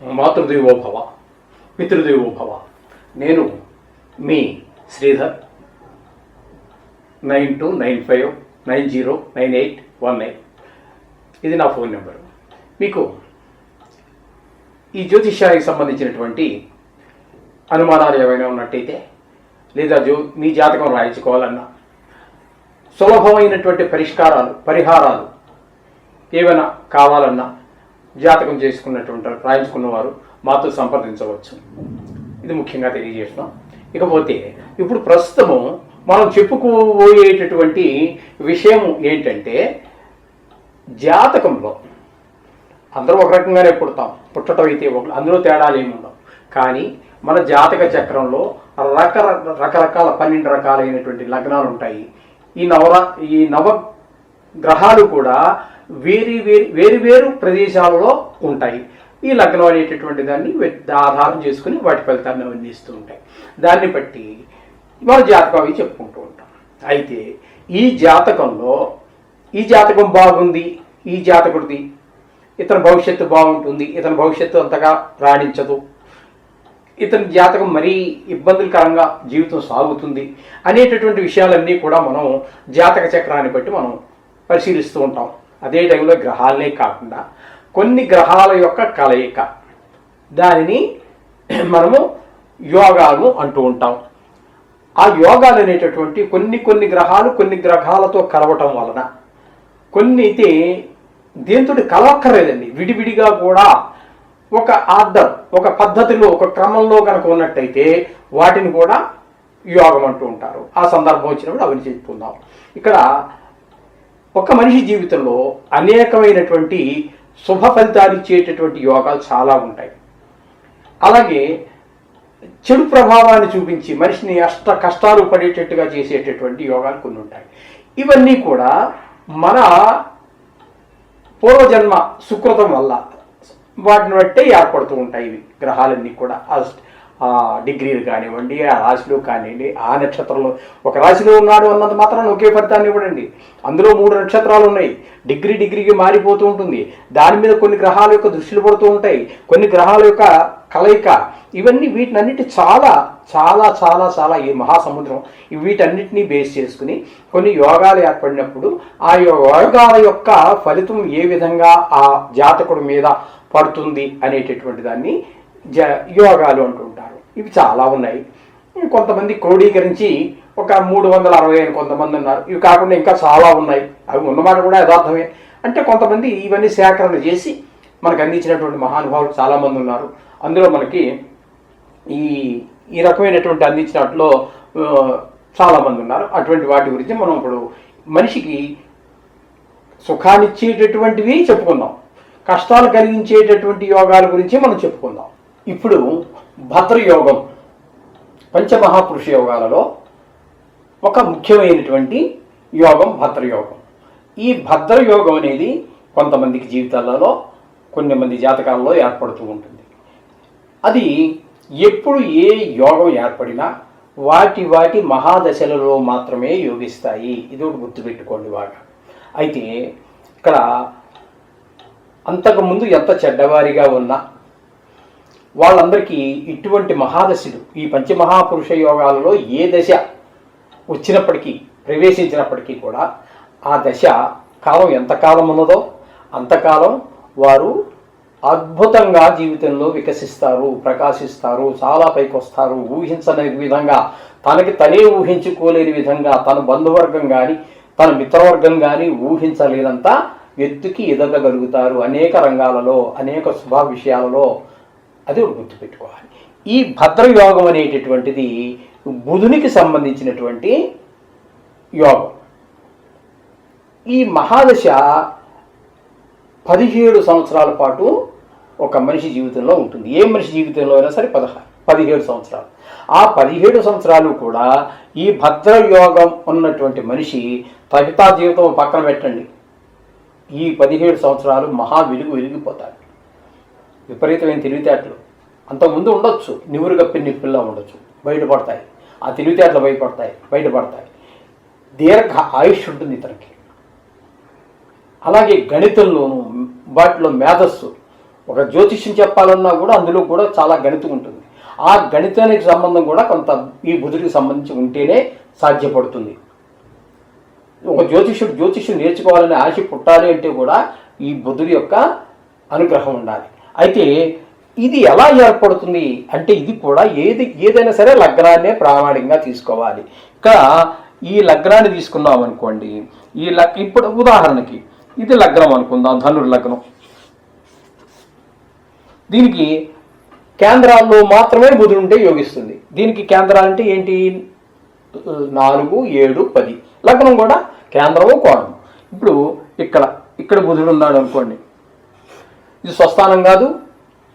మాతృదేవో భవ పితృదేవో భవ. నేను మీ Sridhar nine two nine five nine zero nine eight one nine ఇది నా ఫోన్ నెంబరు. మీకు ఈ జ్యోతిష్యానికి సంబంధించినటువంటి అనుమానాలు ఏమైనా ఉన్నట్టయితే లేదా జో మీ జాతకం రాయించుకోవాలన్నా సులభమైనటువంటి పరిష్కారాలు పరిహారాలు ఏమైనా కావాలన్నా జాతకం చేసుకున్నటువంటి రాయించుకున్న వారు మాతో సంప్రదించవచ్చు. ఇది ముఖ్యంగా తెలియజేస్తున్నాం. ఇకపోతే ఇప్పుడు ప్రస్తుతము మనం చెప్పుకోబోయేటటువంటి విషయం ఏంటంటే జాతకంలో అందరూ ఒక రకంగానే పుడతాం. పుట్టడం అయితే ఒక అందులో తేడాలు ఏమి ఉండవు. కానీ మన జాతక చక్రంలో రకర రకరకాల పన్నెండు రకాలైనటువంటి లగ్నాలు ఉంటాయి. ఈ నవర ఈ నవ గ్రహాలు కూడా వేరు వేరు వేరు వేరు ప్రదేశాలలో ఉంటాయి. ఈ లగ్నం అనేటటువంటి దాన్ని ఆధారం చేసుకుని వాటి ఫలితాన్ని అందిస్తూ ఉంటాయి. దాన్ని బట్టి మన జాతకం అవి చెప్పుకుంటూ ఉంటాం. అయితే ఈ జాతకంలో ఈ జాతకం బాగుంది ఈ జాతకుడిది. ఇతని భవిష్యత్తు బాగుంటుంది ఇతని భవిష్యత్తు అంతగా రాణించదు. ఇతని జాతకం మరీ ఇబ్బందులకరంగా జీవితం సాగుతుంది అనేటటువంటి విషయాలన్నీ కూడా మనం జాతక చక్రాన్ని బట్టి మనం పరిశీలిస్తూ ఉంటాం. అదే టైంలో గ్రహాలనే కాకుండా కొన్ని గ్రహాల యొక్క కలయిక. దానిని మనము యోగాలు అంటూ ఉంటాం. ఆ యోగాలు అనేటటువంటి కొన్ని కొన్ని గ్రహాలు కొన్ని గ్రహాలతో కలవటం వలన కొన్ని అయితే దేంతో కలవక్కర్లేదండి. విడివిడిగా కూడా ఒక ఆర్డర్ ఒక పద్ధతిలో ఒక క్రమంలో కనుక ఉన్నట్టయితే వాటిని కూడా యోగం అంటూ ఉంటారు. ఆ సందర్భం వచ్చినప్పుడు అవన్నీ చెప్పుకుందాం ఇక్కడ ఒక మనిషి జీవితంలో అనేకమైనటువంటి శుభ ఫలితాలు ఇచ్చేటటువంటి యోగాలు చాలా ఉంటాయి. అలాగే చెడు ప్రభావాన్ని చూపించి మనిషిని అష్ట కష్టాలు పడేటట్టుగా చేసేటటువంటి యోగాలు కొన్ని ఉంటాయి. ఇవన్నీ కూడా మన పూర్వజన్మ సుకృతం వల్ల వాటిని బట్టే ఏర్పడుతూ ఉంటాయి ఇవి గ్రహాలన్నీ కూడా. అస్ట్ డిగ్రీలు కానివ్వండి ఆ రాశిలో కానివ్వండి ఆ నక్షత్రంలో ఒక రాశిలో ఉన్నాడు అన్నంత మాత్రాన్ని ఒకే ఫలితాన్ని ఇవ్వడండి. అందులో మూడు నక్షత్రాలు ఉన్నాయి. డిగ్రీ డిగ్రీకి మారిపోతూ ఉంటుంది. దాని మీద కొన్ని గ్రహాల యొక్క దృష్టిలు పడుతూ ఉంటాయి. కొన్ని గ్రహాల యొక్క కలయిక. ఇవన్నీ వీటినన్నిటి చాలా చాలా చాలా చాలా ఈ మహాసముద్రం. వీటన్నిటినీ బేస్ చేసుకుని కొన్ని యోగాలు ఏర్పడినప్పుడు ఆ యోగాల యొక్క ఫలితం ఏ విధంగా ఆ జాతకుడి మీద పడుతుంది అనేటటువంటి దాన్ని జ యోగాలు అంటుంటారు ఇవి చాలా ఉన్నాయి. కొంతమంది క్రోడీకరించి ఒక మూడు వందల అరవై అని కొంతమంది ఉన్నారు. ఇవి కాకుండా ఇంకా చాలా ఉన్నాయి. అవి ఉన్నమాట కూడా యథార్థమే. అంటే కొంతమంది ఇవన్నీ సేకరణ చేసి మనకు అందించినటువంటి మహానుభావులు చాలామంది ఉన్నారు. అందులో మనకి ఈ ఈ రకమైనటువంటి అందించినట్లో చాలామంది ఉన్నారు. అటువంటి వాటి గురించి మనం ఇప్పుడు మనిషికి సుఖాన్నిచ్చేటటువంటివి చెప్పుకుందాం. కష్టాలు కలిగించేటటువంటి యోగాల గురించి మనం చెప్పుకుందాం. ఇప్పుడు భద్రయోగం. పంచమహాపురుష యోగాలలో ఒక ముఖ్యమైనటువంటి యోగం భద్రయోగం. ఈ భద్రయోగం అనేది కొంతమందికి జీవితాలలో కొన్ని మంది జాతకాలలో ఏర్పడుతూ ఉంటుంది. అది ఎప్పుడు ఏ యోగం ఏర్పడినా వాటి వాటి మహాదశలలో మాత్రమే యోగిస్తాయి. ఇది ఒకటి గుర్తుపెట్టుకోండి బాగా. అయితే ఇక్కడ అంతకుముందు ఎంత చెడ్డవారిగా ఉన్నా వాళ్ళందరికీ ఇటువంటి మహాదశలు ఈ పంచమహాపురుష యోగాలలో ఏ దశ వచ్చినప్పటికీ ప్రవేశించినప్పటికీ కూడా ఆ దశ కాలం ఎంతకాలం ఉన్నదో అంతకాలం వారు అద్భుతంగా జీవితంలో వికసిస్తారు ప్రకాశిస్తారు చాలా పైకి వస్తారు ఊహించని విధంగా తనకి తనే ఊహించుకోలేని విధంగా తన బంధువర్గం కానీ తన మిత్రవర్గం కానీ ఊహించలేనంత ఎత్తుకి ఎదగగలుగుతారు. అనేక రంగాలలో అనేక శుభ విషయాలలో అది ఒకటి గుర్తుపెట్టుకోవాలి. ఈ భద్రయోగం అనేటటువంటిది బుధునికి సంబంధించినటువంటి యోగం. ఈ మహాదశ పదిహేడు సంవత్సరాల పాటు ఒక మనిషి జీవితంలో ఉంటుంది. ఏ మనిషి జీవితంలో అయినా సరే పదహారు పదిహేడు సంవత్సరాలు. ఆ పదిహేడు సంవత్సరాలు కూడా ఈ భద్రయోగం ఉన్నటువంటి మనిషి తగితా జీవితం పక్కన పెట్టండి. ఈ పదిహేడు సంవత్సరాలు మహా వెలుగు వెలిగిపోతాడు విపరీతమైన తెలివితేటలు. అంతకుముందు ఉండొచ్చు. నివురు కప్పి నిప్పుల్లా ఉండొచ్చు. బయటపడతాయి. ఆ తెలివితేటలు భయపడతాయి. బయటపడతాయి. దీర్ఘ ఆయుష్ ఉంటుంది ఇతనికి. అలాగే గణితంలోనూ వాటిలో మేధస్సు. ఒక జ్యోతిష్యం చెప్పాలన్నా కూడా అందులో కూడా చాలా గణితం ఉంటుంది. ఆ గణితానికి సంబంధం కూడా కొంత ఈ బుధుడికి సంబంధించి ఉంటేనే సాధ్యపడుతుంది. ఒక జ్యోతిష్యుడు జ్యోతిష్యం నేర్చుకోవాలనే ఆశ పుట్టాలి అంటే కూడా ఈ బుధుడి యొక్క అనుగ్రహం ఉండాలి. అయితే ఇది ఎలా ఏర్పడుతుంది అంటే ఇది కూడా ఏది ఏదైనా సరే లగ్నాన్నే ప్రామాణికంగా తీసుకోవాలి. ఇక్కడ ఈ లగ్నాన్ని తీసుకున్నాం అనుకోండి ఈ లగ్ ఇప్పుడు ఉదాహరణకి ఇది లగ్నం అనుకుందాం ధనుర్ లగ్నం. దీనికి కేంద్రాల్లో మాత్రమే బుధుడు ఉంటే యోగిస్తుంది. దీనికి కేంద్రాలు అంటే ఏంటి? నాలుగు ఏడు పది. లగ్నం కూడా కేంద్రము కోణం ఇప్పుడు ఇక్కడ ఇక్కడ బుధుడు ఉన్నాడు అనుకోండి. ఇది స్వస్థానం కాదు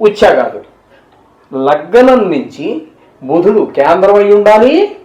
ఉచ్చ కాదు. లగ్నం నుంచి బుధుడు కేంద్రం ఉండాలి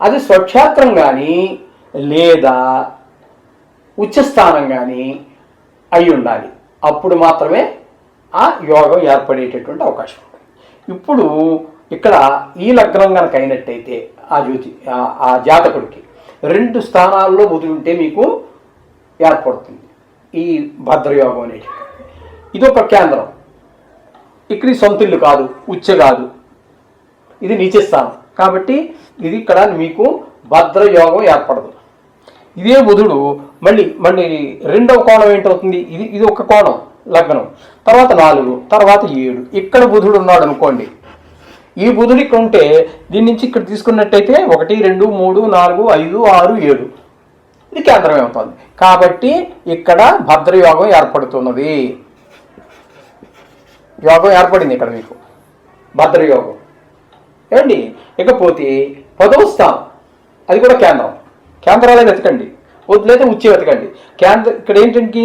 అది స్వక్షేత్రం కానీ లేదా ఉచ్చస్థానం కానీ అయి ఉండాలి. అప్పుడు మాత్రమే ఆ యోగం ఏర్పడేటటువంటి అవకాశం ఉంటుంది. ఇప్పుడు ఇక్కడ ఈ లగ్నం కనుక అయినట్టయితే ఆ జ్యోతి ఆ- జాతకుడికి రెండు స్థానాల్లో బుధుడు ఉంటే మీకు ఏర్పడుతుంది. ఈ భద్రయోగం అనేది ఇది ఒక కేంద్రం. ఇక్కడ సొంతిల్లు సొంత ఇల్లు కాదు ఉచ్చ కాదు. ఇది నీచ స్థానం. కాబట్టి ఇది ఇక్కడ మీకు భద్రయోగం ఏర్పడదు. ఇదే బుధుడు మళ్ళీ మళ్ళీ రెండవ కోణం ఏంటవుతుంది? ఇది ఇది ఒక కోణం లగ్నం. తర్వాత నాలుగు తర్వాత ఏడు. ఇక్కడ బుధుడు ఉన్నాడు అనుకోండి. ఈ బుధుడు ఇక్కడ ఉంటే దీని నుంచి ఇక్కడ తీసుకున్నట్టయితే ఒకటి రెండు మూడు నాలుగు ఐదు ఆరు ఏడు. ఇది కేంద్రం అవుతుంది. కాబట్టి ఇక్కడ భద్రయోగం ఏర్పడుతున్నది. యోగం ఏర్పడింది ఇక్కడ మీకు. భద్రయోగం. ఏమండి? ఇకపోతే పదవ స్థానం. అది కూడా కేంద్రం. కేంద్రాలే వెతకండి. వదిలేతే ఉచ్చే వెతకండి. కేంద్ర ఇక్కడ ఏంటంటే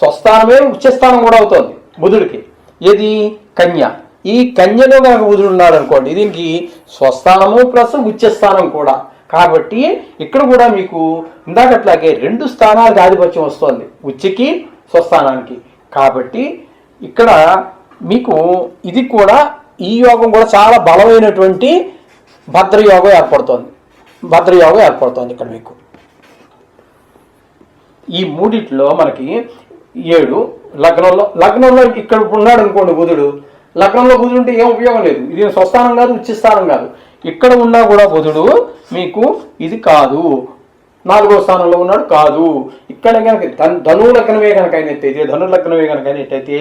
స్వస్థానమే ఉచ్చస్థానం కూడా అవుతుంది బుధుడికి. ఏది? కన్య. ఈ కన్యలో కనుక బుధుడు ఉన్నాడు అనుకోండి దీనికి స్వస్థానము ప్లస్ ఉచ్చస్థానం కూడా. కాబట్టి ఇక్కడ కూడా మీకు ఇందాకట్లాగే రెండు స్థానాలకు ఆధిపత్యం వస్తుంది. ఉచ్చకి స్వస్థానానికి. కాబట్టి ఇక్కడ మీకు ఇది కూడా ఈ యోగం కూడా చాలా బలమైనటువంటి భద్రయోగం ఏర్పడుతోంది. భద్రయోగం ఏర్పడుతోంది ఇక్కడ మీకు. ఈ మూడిట్లో మనకి ఏడు లగ్నంలో లగ్నంలో ఇక్కడ ఉన్నాడు అనుకోండి బుధుడు. లగ్నంలో బుధుడు ఉంటే ఏం ఉపయోగం లేదు. ఇది స్వస్థానం కాదు ఉచ్చిస్థానం కాదు. ఇక్కడ ఉన్నా కూడా బుధుడు మీకు ఇది కాదు. నాలుగో స్థానంలో ఉన్నాడు? కాదు. ఇక్కడ కనుక ధన్ ధను లగ్నమే కనుక అయినట్టయితే ధను లగ్నమే కనుక అయినట్టయితే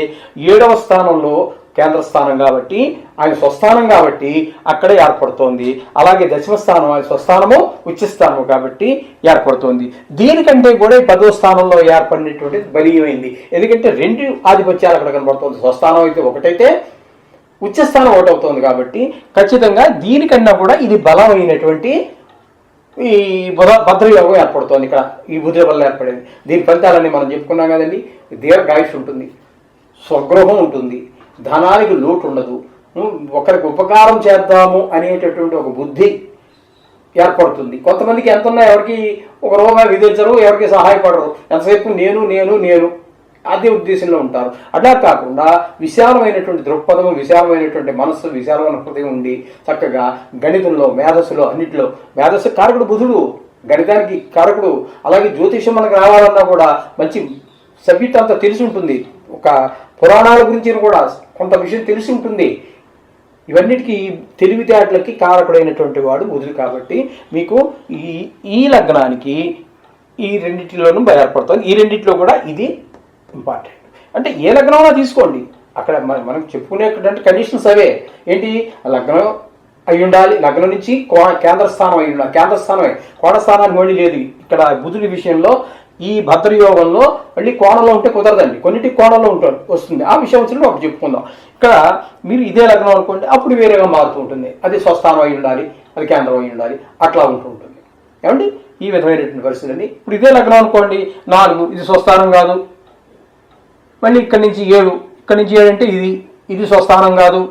ఏడవ స్థానంలో కేంద్ర స్థానం కాబట్టి ఆయన స్వస్థానం కాబట్టి అక్కడే ఏర్పడుతోంది. అలాగే దశమ స్థానం ఆయన స్వస్థానము ఉచ్చస్థానము కాబట్టి ఏర్పడుతోంది. దీనికంటే కూడా ఈ పదో స్థానంలో ఏర్పడినటువంటి బలీయమైంది. ఎందుకంటే రెండు ఆధిపత్యాలు అక్కడ కనబడుతుంది. స్వస్థానం అయితే ఒకటైతే ఉచ్చస్థానం ఒకటి కాబట్టి ఖచ్చితంగా దీనికన్నా కూడా ఇది బలమైనటువంటి ఈ బుధ భద్రయోగం ఏర్పడుతోంది ఇక్కడ. ఈ బుధుల వల్ల ఏర్పడేది. దీని ఫలితాలని మనం చెప్పుకున్నాం కదండి. దీర్ఘాయుష్ ఉంటుంది. స్వగృహం ఉంటుంది. ధనానికి లోటు ఉండదు. ఒకరికి ఉపకారం చేద్దాము అనేటటువంటి ఒక బుద్ధి ఏర్పడుతుంది. కొంతమందికి ఎంత ఉన్నా ఎవరికి ఒక రూపాయి విధించరు ఎవరికి సహాయపడరు. ఎంతసేపు నేను నేను నేను అదే ఉద్దేశంలో ఉంటారు. అలా కాకుండా విశాలమైనటువంటి దృక్పథము విశాలమైనటువంటి మనస్సు విశాలమైన హృదయం ఉండి చక్కగా గణితంలో మేధస్సులో అన్నింటిలో మేధస్సు కారకుడు బుధుడు గణితానికి కారకుడు అలాగే జ్యోతిషం మనకు రావాలన్నా కూడా మంచి సబ్జెక్ట్ అంతా తెలిసి ఉంటుంది. ఒక పురాణాల గురించి కూడా కొంత విషయం తెలిసి ఉంటుంది. ఇవన్నిటికీ తెలివితేటలకి కారకుడైనటువంటి వాడు బుధుడు కాబట్టి మీకు ఈ ఈ లగ్నానికి ఈ రెండింటిలోనూ భయపడతాం ఈ రెండింటిలో కూడా ఇది ఇంపార్టెంట్ అంటే ఏ లగ్నంలో తీసుకోండి? అక్కడ మనం మనం చెప్పుకునేటువంటి కండిషన్స్ అవే. ఏంటి? లగ్నం అయి ఉండాలి. లగ్నం నుంచి కేంద్ర స్థానం అయి ఉండాలి. కేంద్ర స్థానమే కోణ స్థానానికి మళ్ళీ లేదు. ఇక్కడ బుధుడి విషయంలో ఈ భద్రయోగంలో మళ్ళీ కోణంలో ఉంటే కుదరదండి. కొన్నిటి కోణంలో ఉంటుంది వస్తుంది. ఆ విషయం వచ్చినప్పుడు ఒకటి చెప్పుకుందాం. ఇక్కడ మీరు ఇదే లగ్నం అనుకోండి అప్పుడు వేరేగా మారుతూ ఉంటుంది. అది స్వస్థానం అయి ఉండాలి అది కేంద్రం అయి ఉండాలి అట్లా ఉంటూ ఉంటుంది. ఏమండి? ఈ విధమైనటువంటి పరిస్థితి ఇప్పుడు ఇదే లగ్నం అనుకోండి నాలుగు ఇది స్వస్థానం కాదు. మళ్ళీ ఇక్కడి నుంచి ఏడు. ఇక్కడి నుంచి ఏడు అంటే ఇది. ఇది స్వస్థానం కాదు.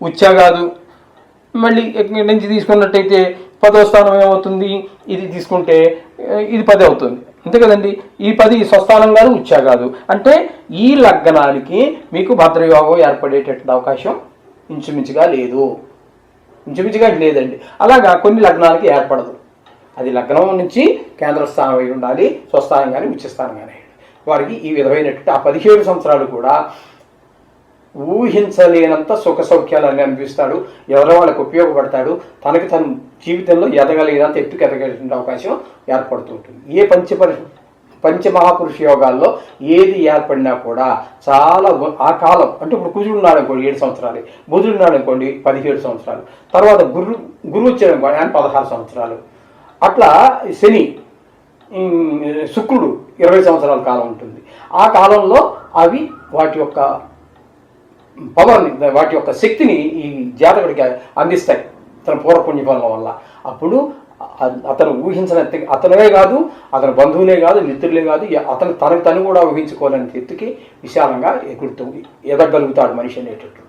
ఉచ్చ కాదు. మళ్ళీ ఇక్కడి నుంచి తీసుకున్నట్టయితే పదో స్థానం ఏమవుతుంది? ఇది తీసుకుంటే ఇది పది అవుతుంది. అంతే కదండి? ఈ పది స్వస్థానం కాదు ఉచ్చ కాదు. అంటే ఈ లగ్నానికి మీకు భద్రయోగం ఏర్పడేటటువంటి అవకాశం ఇంచుమించుగా లేదు. ఇంచుమించుగా లేదండి. అలాగా కొన్ని లగ్నాలకి ఏర్పడదు. అది లగ్నం నుంచి కేంద్ర స్థానం అయి ఉండాలి స్వస్థానం కానీ ఉచ్చస్థానం కానీ వారికి ఈ విధమైనటువంటి ఆ పదిహేడు సంవత్సరాలు కూడా ఊహించలేనంత సుఖ సౌఖ్యాలని అనిపిస్తాడు. ఎవరో వాళ్ళకి ఉపయోగపడతాడు. తనకి తను జీవితంలో ఎదగలేనంత ఎత్తుకు ఎదగలేటువంటి అవకాశం ఏర్పడుతుంటుంది ఏ పంచపరి పంచమహాపురుష యోగాల్లో ఏది ఏర్పడినా కూడా చాలా ఆ కాలం అంటే ఇప్పుడు కుజుడు ఉన్నాడు అనుకోండి ఏడు సంవత్సరాలు బుధుడు ఉన్నాడు అనుకోండి పదిహేడు సంవత్సరాలు తర్వాత గురు గురువు వచ్చాడు అనుకోండి ఆయన పదహారు సంవత్సరాలు. అట్లా శని శుక్రుడు ఇరవై సంవత్సరాల కాలం ఉంటుంది. ఆ కాలంలో అవి వాటి యొక్క పవర్ని వాటి యొక్క శక్తిని ఈ జాతకుడికి అందిస్తాయి తన పూర్వపుణ్యఫలం వల్ల. అప్పుడు అతను ఊహించిన అతనే కాదు అతని బంధువులే కాదు మిత్రులే కాదు అతను తనకు తను కూడా ఊహించుకోలేని ఎత్తుకి విశాలంగా ఎగురుతూ ఎదగలుగుతాడు మనిషి అనేటట్టు.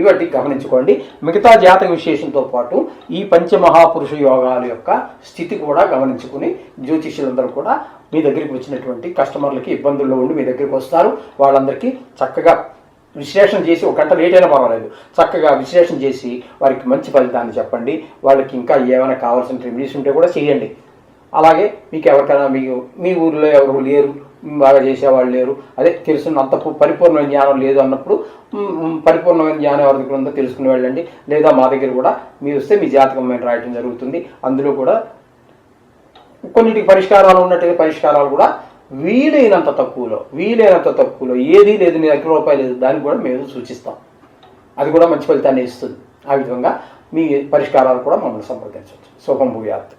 ఇవన్నీ గమనించుకోండి. మిగతా జాతక విశేషంతో పాటు ఈ పంచమహాపురుష యోగాల యొక్క స్థితి కూడా గమనించుకుని జ్యోతిష్యులందరూ కూడా మీ దగ్గరికి వచ్చినటువంటి కస్టమర్లకి ఇబ్బందుల్లో ఉండి మీ దగ్గరికి వస్తారు. వాళ్ళందరికీ చక్కగా విశ్లేషణ చేసి ఒక గంట లేట్ అయినా పర్వాలేదు. చక్కగా విశ్లేషణ చేసి వారికి మంచి ఫలితాన్ని చెప్పండి. వాళ్ళకి ఇంకా ఏమైనా కావాల్సిన రెమెడీస్ ఉంటే కూడా చేయండి. అలాగే మీకు ఎవరికైనా మీకు మీ ఊర్లో ఎవరు లేరు బాగా చేసేవాళ్ళు లేరు. అదే తెలుసున్న అంత పరిపూర్ణమైన జ్ఞానం లేదు అన్నప్పుడు పరిపూర్ణమైన జ్ఞానం ఎవరి దగ్గర ఉందో తెలుసుకుని వెళ్ళండి. లేదా మా దగ్గర కూడా మీరు వస్తే మీ జాతకం మేము రాయటం జరుగుతుంది. అందులో కూడా కొన్నిటికి పరిష్కారాలు ఉన్నట్టుగా పరిష్కారాలు కూడా వీలైనంత తక్కువలో వీలైనంత తక్కువలో ఏది లేదు నీ దగ్గర రూపాయలు లేదు దానికి కూడా మేము సూచిస్తాం. అది కూడా మంచి ఫలితాన్ని ఇస్తుంది. ఆ విధంగా మీ పరిష్కారాలు కూడా మమ్మల్ని సంప్రదించవచ్చు. శుభం భూయాత్.